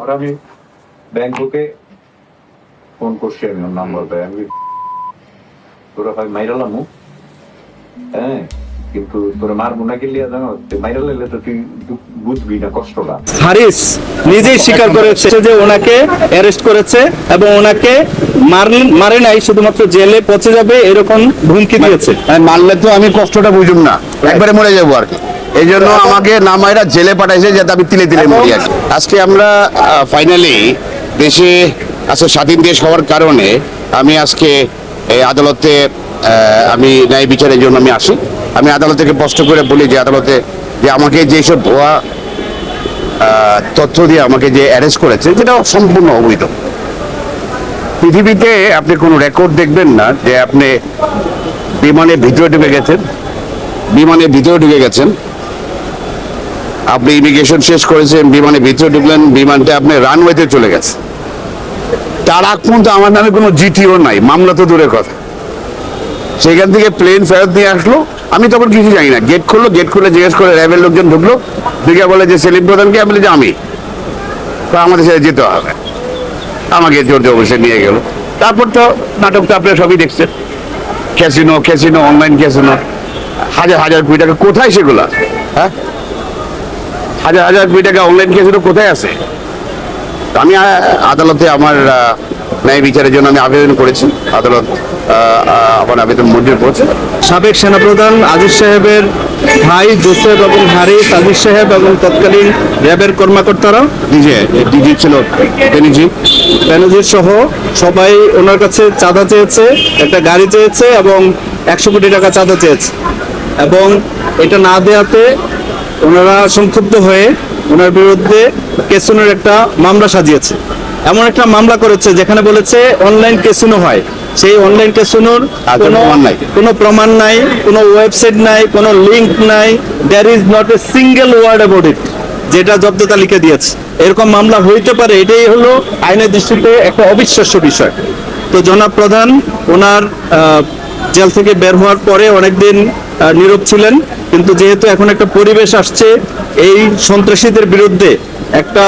আর আমি ব্যাংককে ফোন করছি আমি ওর নাম্বার দেয়। আমি তোরা মাইরালাম হ্যাঁ কিন্তু তোরা মারবো না গেলিয়া জানো মাইরা তো তুই বুঝবি না কষ্টটা হারিস নিজেই স্বীকার করেছে যে ওনাকে অ্যারেস্ট করেছে এবং ওনাকে মার- মারে নাই শুধুমাত্র জেলে পচে যাবে এরকম হুমকি দিয়েছে। মানে মারলে তো আমি কষ্টটা বুঝুম না একবারে মরে যাব আর কি। এই জন্য আমাকে না মায়েরা জেলে পাঠাইছে যাতে আমি তিলে তিলে মরি কি। আজকে আমরা ফাইনালি দেশে আজকে স্বাধীন দেশ হওয়ার কারণে আমি আজকে এই আদালতে আমি ন্যায় বিচারের জন্য আমি আসি। আমি আদালত থেকে স্পষ্ট করে বলি যে আদালতে যে আমাকে যেসব ভুয়া তথ্য দিয়ে আমাকে যে অ্যারেস্ট করেছে সেটা সম্পূর্ণ অবৈধ। পৃথিবীতে আপনি কোনো রেকর্ড দেখবেন না যে আপনি বিমানের ভিতরে ঢুকে গেছেন। বিমানের ভিতরে ঢুকে গেছেন। আপনি ইমিগ্রেশন শেষ করেছেন বিমানে ভিতরে ঢুকলেন, বিমানটা আপনি রানওয়েতে চলে গেছে। তার আগ পর্যন্ত আমার নামে কোনো জিটিও নাই, মামলা তো দূরের কথা। সেখান থেকে প্লেন ফেরত নিয়ে আসলো। আমি তখন কিছু জানি না। গেট খুললো গেট খুলে জিজ্ঞেস করে র্যাবের লোকজন ঢুকলো। ঢুকে বলে যে, সেলিম প্রধানকে? আমি বলি যে, আমি। তো আমাদের সাথে যেতে হবে। আমাকে জোর জবরদস্তি নিয়ে গেল। তারপর তো নাটক তো আপনারা সবই দেখছেন। ক্যাসিনো ক্যাসিনো অনলাইন ক্যাসিনো হাজার হাজার কোটি টাকা। কোথায় সেগুলো? হ্যাঁ? হাজার হাজার কোটি টাকা অনলাইন ক্যাসিনো কোথায় আছে? তো আমি আদালতে আমার ন্যায় বিচারের জন্য আমি আবেদন করেছি। আদালত আমার আবেদন মঞ্জুর করেছে। সাবেক সেনাপ্রধান আজিজ সাহেবের ভাই জোসেফ এবং হারিস আজিজ সাহেব এবং তৎকালীন র্যাবের কর্মকর্তারা। ডিজে ডিজি ছিল বেনিজি ব্যানার্জির সহ সবাই ওনার কাছে চাঁদা চেয়েছে একটা গাড়ি চেয়েছে এবং একশো কোটি টাকা চাঁদা চেয়েছে। এবং এটা না দেওয়াতে ওনারা সংক্ষুব্ধ হয়ে ওনার বিরুদ্ধে কেসুনের একটা মামলা সাজিয়েছে। এমন একটা মামলা করেছে যেখানে বলেছে অনলাইন কেসিনো হয়। সেই অনলাইন কেসিনোর কোনো কোনো প্রমাণ নাই। কোনো ওয়েবসাইট নাই কোনো লিংক নাই। There is not a single word about it যেটা জব্দ তালিকা দিয়েছে। এরকম মামলা হইতে পারে এটাই হলো আইনের দৃষ্টিতে একটা অবিশ্বাস্য বিষয়। তো জনাব প্রধান ওনার জেল থেকে বের হওয়ার পরে অনেকদিন নীরব ছিলেন। কিন্তু যেহেতু এখন একটা পরিবেশ আসছে, এই সন্ত্রাসীদের বিরুদ্ধে একটা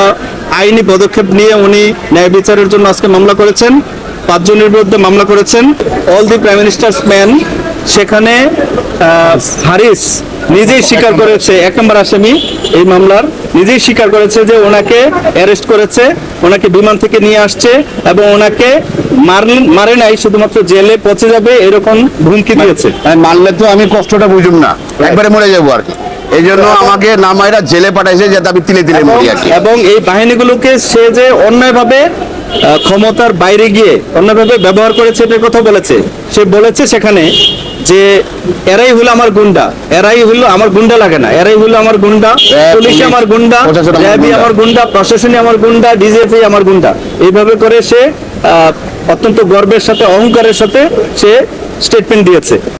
আইনি পদক্ষেপ নিয়ে উনি ন্যায় বিচারের জন্য আজকে মামলা করেছেন, পাঁচজনের বিরুদ্ধে মামলা করেছেন। All the prime minister's man সেখানে হারিস নিজেই স্বীকার করেছে। এক নম্বর আসামি এই মামলার। নিজেই স্বীকার করেছে যে ওনাকে অ্যারেস্ট করেছে, ওনাকে বিমান থেকে নিয়ে আসছে এবং ওনাকে মার- নাই, শুধুমাত্র জেলে পচে যাবে এরকম হুমকি দিয়েছে। মানে মারলে তো আমি কষ্টটা বুঝুম না। একবারে মরে যাব আর কি। এই জন্য আমাকে না মায়েরা জেলে পাঠাইছে যাতে আমি তিলে তিলে মরি আর এবং এই বাহিনীগুলোকে সে যে অন্যায়ভাবে ক্ষমতার বাইরে গিয়ে অন্যভাবে ব্যবহার করেছে এটার কথা বলেছে। সে বলেছে সেখানে যে এরাই হলো আমার গুন্ডা এরাই হলো আমার গুন্ডা লাগে না এরাই হলো আমার গুন্ডা র্যাব, পুলিশ আমার গুন্ডা প্রশাসন আমার গুন্ডা। প্রশাসনই আমার গুন্ডা ডিজিএফআই আমার গুন্ডা। এইভাবে করে সে অত্যন্ত গর্বের সাথে অহংকারের সাথে সে স্টেটমেন্ট দিয়েছে।